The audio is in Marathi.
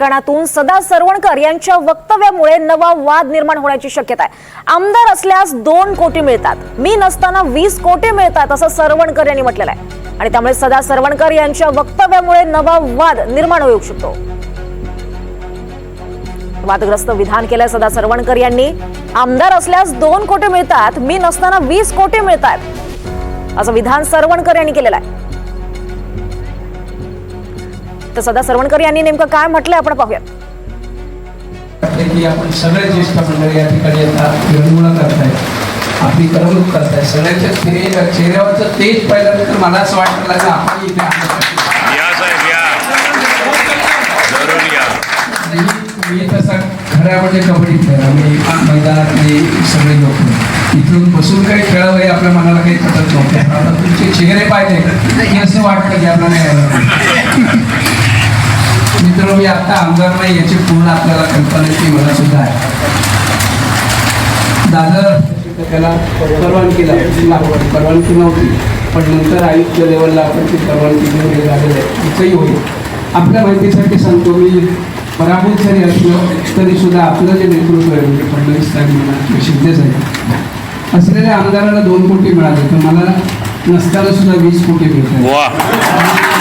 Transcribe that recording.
कणातून सदा सरवणकर यांच्या वक्तव्यामुळे नवा वाद निर्माण होण्याची शक्यता आहे. आमदार असल्यास दोन कोटी मिळतात. मी नसताना वीस कोटी मिळतात असं सरवणकर यांनी म्हटलेलं आहे. आणि त्यामुळे सदा सरवणकर यांच्या वक्तव्यामुळे नवा वाद निर्माण होऊ शकतो. वादग्रस्त विधान केलंय सदा सरवणकर यांनी आमदार असल्यास दोन कोटी मिळतात मी नसताना वीस कोटी मिळतात असं विधान सरवणकर यांनी केलेलं आहे. तर सदा सरवणकर यांनी नेमकं काय म्हटलंय आपण पाहूयात. वाटते की आपण सगळे ज्येष्ठ मंडळी या ठिकाणी येतात विरंगुळा करतायत आपली करमणूक करतायत सगळ्यांच्या चेहरे चेहऱ्यावरचं तेज पाहिल्यानंतर मला असं वाटलं की आपण इथे आलो या साहेब या. जरूर या. मी तसा खऱ्या म्हणजे कबड्डी खेळ. आम्ही मैदानातले सगळे लोक. इथून बसून काही खेळावं हे आपल्या मनाला काही पटत नव्हतं. आता तुमचे चेहरे पाहिले की असं वाटतं की आपल्याला. मित्र मी आता आमदार नाही याची पूर्ण आपल्याला कल्पनेची मला सुद्धा आहे. दादर त्याला परवानगी लागवड परवानगी नव्हती पण नंतर आयुक्त लेवलला आपण ती परवानगी घेऊन झालेलं आहे. इथंही होईल. आपल्या माहितीसाठी सांगतो मी पराभूत जरी असलो तरी सुद्धा आपलं जे नेतृत्व आहे म्हणजे फडणवीस साहेब म्हणा किंवा शिंदे साहेब असलेल्या आमदाराला दोन कोटी मिळाले तर मला नसताना सुद्धा वीस कोटी मिळतात.